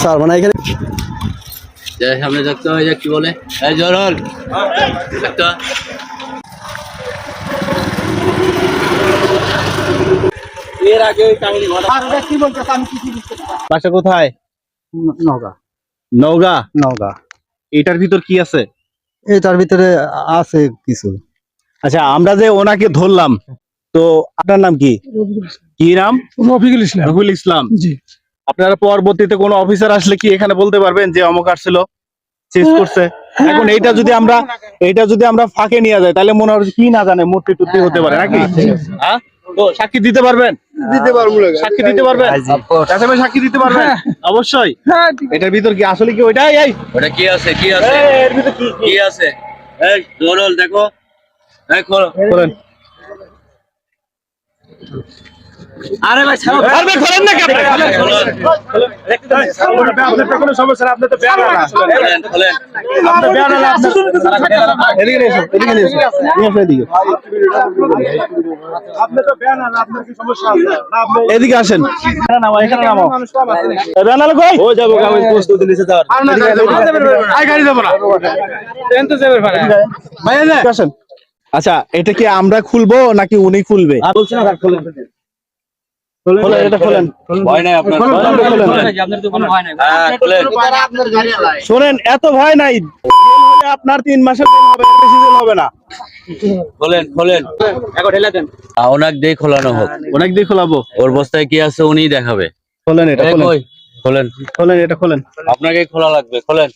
Sir মানে এখানে যে সামনে দেখতে হয় যে কি বলে। এই দেখতে বাসা কোথায়? নগা নওগাঁ? নগা এটার ভিতর কি আছে? এটার ভিতরে আছে কিছু। আচ্ছা আমরা যে ওনাকে ধরলাম তো আপনার নাম কি? কি নাম? রফিকুল ইসলাম। রফিকুল ইসলাম। জি। আপনারা পরবর্তীতে কোনো অফিসার আসলে কি এখানে বলতে পারবেন যে অমুক আসছিল চেস করছে? এখন এইটা যদি আমরা এইটা যদি আমরা ফাঁকে নিয়ে যাই তাহলে মনে হয় কি না জানে মূর্তি টুর্তি হতে পারে নাকি? হ্যাঁ তো সাক্ষী দিতে পারবেন? দিতে পারব সাক্ষী দিতে পারবেন? সাক্ষী দিতে পারবেন? অবশ্যই। এটার ভিতর কি আসলে কি ওইটাই? এই। ওটা কি আছে কি আছে? এর ভিতর কি কি? আছে? এই দেখো। এই খোলো। বলেন আরে ভাই ছাড়ো আরে ভাই, খোলেন না কেন? আপনার কোনো সমস্যা না, আপনি তো বেয়ারা না। খোলেন খোলেন আপনি বেয়ারা না, আপনি- এদিকে নিয়ে এসো, এদিকে নিয়ে এসো। নিয়ে এসো এদিকে। এদিকে আসেন এখানে নামো, এখানে নামো। বেনালে কই? আয়, গাড়ি যাব না। এদিকে আসেন। আচ্ছা এটা কি আমরা খুলবো নাকি উনি খুলবে? খোলেন, এটা খোলেন। ভয় নাই আপনার। খোলেন, খোলেন, খোলেন। হ্যাঁ শোনেন এত ভয় নাই। আপনার তিন মাসের জেল হবে এর বেশি জেল হবে না। খোলেন খোলেন। ওনাকে দিয়ে খোলানো হোক। অনেক দিয়ে খোলাবো। ওর বস্তায় কি আছে উনিই দেখাবে। খোলেন এটা খোলেন। কই? খোলেন। খোলেন এটা খোলেন। আপনাকে খোলা লাগবে খোলেন।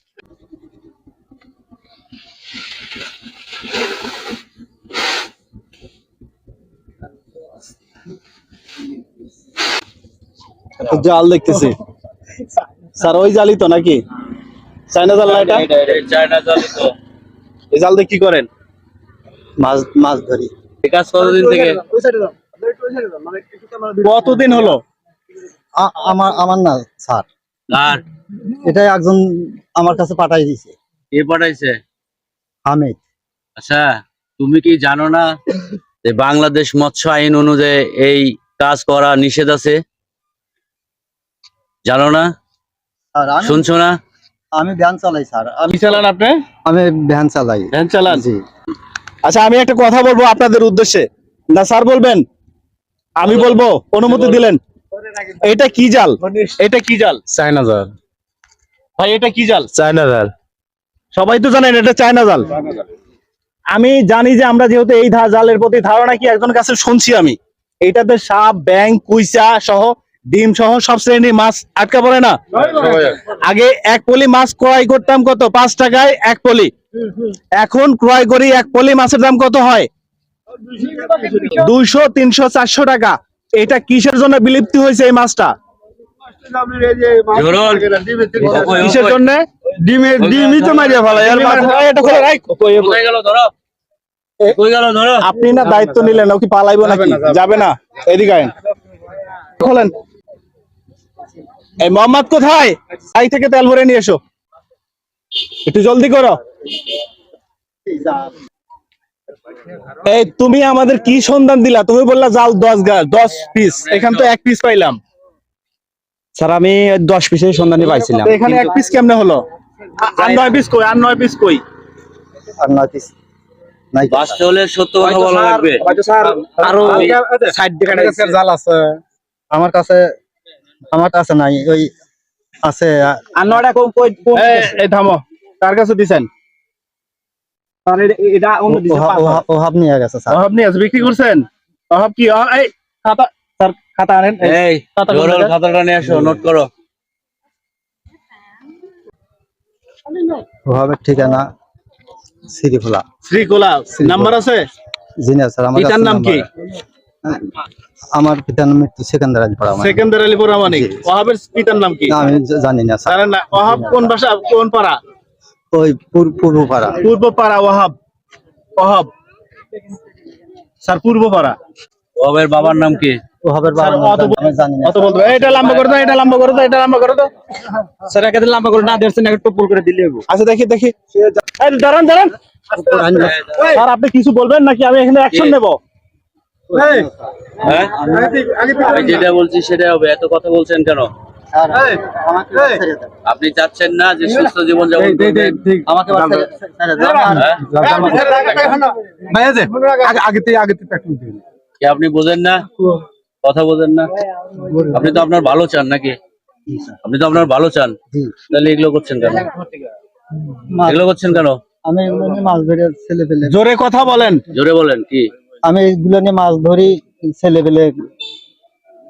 জাল দেখতেছি। স্যার ওই জালি তো নাকি? চাইনা জাল না এটা? চায়না জালি তো। এই জাল দিয়ে কি করেন? মাছ মাছ ধরি। এই কাজ কতদিন থেকে? কতদিন হলো? আমার আমার না স্যার। আর এটা একজন আমার কাছে পাঠাই দিয়েছে কে পাঠাইছে? হামিদ। আচ্ছা তুমি কি জানো না যে বাংলাদেশ মৎস্য আইন অনুযায়ী এই কাজ করা নিষেধ আছে? জানো না? আর আমি শুনছো না? আমি ভ্যান চালাই স্যার। আমি কি চালান আপনি? আমি ভ্যান চালাই। ভ্যান চালান? জি। আচ্ছা আমি একটা কথা বলব আপনাদের উদ্দেশ্যে। না স্যার বলবেন? আমি বলব অনুমতি দিলেন। এটা কি জাল? এটা কি জাল? চায়না জাল। ভাই এটা কি জাল? চায়না জাল। সবাই তো জানেন এটা চায়না জাল। আমি জানি যে আমরা যেহেতু এই ধা- জালের প্রতি ধারণা কি একজন কাছে শুনছি আমি। এটাতে সাপ ব্যাং কুইচা সহ ডিম সহ সব শ্রেণির মাছ আটকা পড়ে না? আগে এক পলি মাছ ক্রয় করতাম কত? পাঁচ টাকায় এক পলি। এখন ক্রয় করি এক পলি মাছের দাম কত হয়? দুইশো তিনশো চারশো টাকা। এটা কিসের জন্য বিলুপ্তি হয়েছে এই মাছটা? কিসের জন্য? ডিমের ডিমই তো মারিয়া এটা রাখ গেল ধরো আপনি না দায়িত্ব নিলেন ও কি পালাইবো নাকি? যাবে না এদিকে আইন খোলেন। এই মোহাম্মদ কোথায়? আই থেকে তেল ভরে নিয়ে এসো। একটু জলদি করো। এই তুমি আমাদের কি সন্ধান দিলা? তুমি বললা জাল দশ গা দশ পিস এখান তো এক পিস পাইলাম। স্যার আমি দশ পিসের সন্ধানে পাইছিলাম। এখানে এক পিস কেমনে হলো? আর নয় পিস কই? আর নয় পিস কই? আর নয় পিস বাঁচতে হলে সত্য কথা বলা লাগবে। আরও সাইড দিকে জাল আছে। আমার কাছে আমার কাছে নাই ওই আছে আর নয়টা কম কই এই- এই থামো। কার কাছে দিছেন? ওহা- ওহা- ওহাব নিয়ে গেছে স্যার। অভাব নিয়ে আছে বিক্রি করছেন? অভাব কি এই খাতা স্যার খাতা আনেন। এই, কোন? খাতাটা নিয়ে আসো নোট করো। ওহাবের ঠিকানা শ্রীখোলা শ্রীকোলা। নাম্বার আছে? জি না স্যার আমার নাম কি? আমার পিতার নাম মৃত্যু সেকেন্দার আলী পড়া সেকেন্দার আলী প্রামাণিক ওহাবের পিতার নাম কি? আমি জানি না স্যার। না? ওহাব কোন ভাষা? কোন পাড়া? ওই পূর্ব পূর্বপাড়া। পূর্বপাড়া ওয়াহাব। ওহাব ওহাব স্যার পূর্ব পূর্বপাড়া ওদের বাবার নাম কি? ওহাবের বাবার নাম আমি জানি না অত বলতো এটা লম্বা করে দাও এটা লম্বা করে দাও এটা লম্বা করে দাও স্যার একে লম্বা করে না দেড়শো একটু পুল করে দিলে আচ্ছা দেখি দেখি। এই, দাঁড়ান দাঁড়ান। স্যার আপনি কিছু বলবেন নাকি? আমি এখানে অ্যাকশন নেব। আমি যেটা বলছি সেটা হবে এত কথা বলছেন কেন। আপনি চাচ্ছেন না যে সুস্থ জীবন যাপন আমাকে। হ্যাঁ? আপনি বোঝেন না? কথা বোঝেন না? আপনি তো আপনার ভালো চান নাকি? আপনি তো আপনার ভালো চান। তাহলে এগুলো করছেন কেন? এগুলো করছেন কেন? আমি মাছ ধরে ছেলে জোরে কথা বলেন। জোরে বলেন কি? আমি এগুলো নিয়ে মাছ ধরি ছেলে পেলে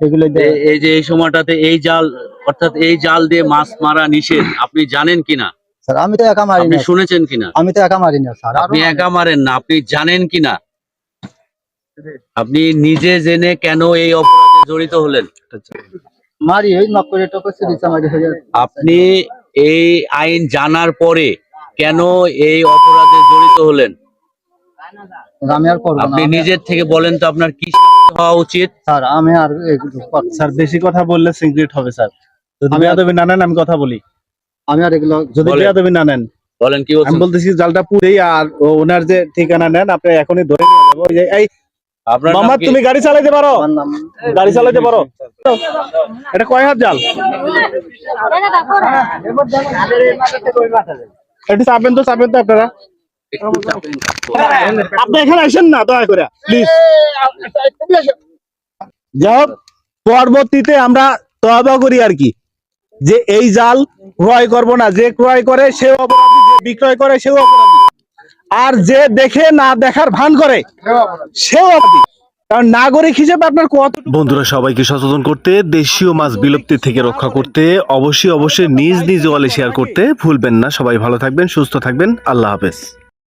এগুলো এই যে এই সময়টাতে এই জাল অর্থাৎ এই জাল দিয়ে মাছ মারা নিষেধ আপনি জানেন কিনা? স্যার আমি তো একা মারি না শুনেছেন কিনা? আমি তো একা মারি না স্যার। আপনি একা মারেন না আপনি জানেন কিনা? আপনি নিজে জেনে কেন এই অপরাধে জড়িত হলেন? মারি ওই নকরে টকরে সিরিজা মারি হয়ে আপনি এই আইন জানার পরে কেন এই অপরাধে জড়িত হলেন? আমি আর করব না। আপনি নিজের থেকে বলেন তো আপনার কি হওয়া উচিত? স্যার আমি আর। স্যার বেশি কথা বললে সিক্রেট হবে স্যার। যদি বেয়াদবি না নেন আমি কথা বলি। আমি আর এগুলো যদি। বেয়াদবি না নেন। বলেন কি আমি বলতেছি জালটা পুরেই আর ওনার যে ঠিকানা নেন আপনি এখনই ধরে নিয়ে যাব এই মামা তুমি গাড়ি চালাইতে পারো? গাড়ি চালাইতে পারো? এটা কয় হাত জাল? এটা চাপেন তো চাপেন তো আপনারা। আপনি এখানে আসেন না দয়া করে প্লিজ যাই হোক পরবর্তীতে আমরা তবা করি আর কি। যে এই জাল ক্রয় করব না যে ক্রয় করে সে অপরাধী যে বিক্রয় করে সেও অপরাধী। আর যে দেখে না দেখার ভান করে সেও অপরাধী। কারণ নাগরিক হিসেবে আপনার কত বন্ধুরা সবাইকে সচেতন করতে দেশীয় মাছ বিলুপ্তি থেকে রক্ষা করতে অবশ্যই অবশ্যই নিজ নিজ ওয়ালে শেয়ার করতে ভুলবেন না। সবাই ভালো থাকবেন সুস্থ থাকবেন। আল্লাহ হাফেজ।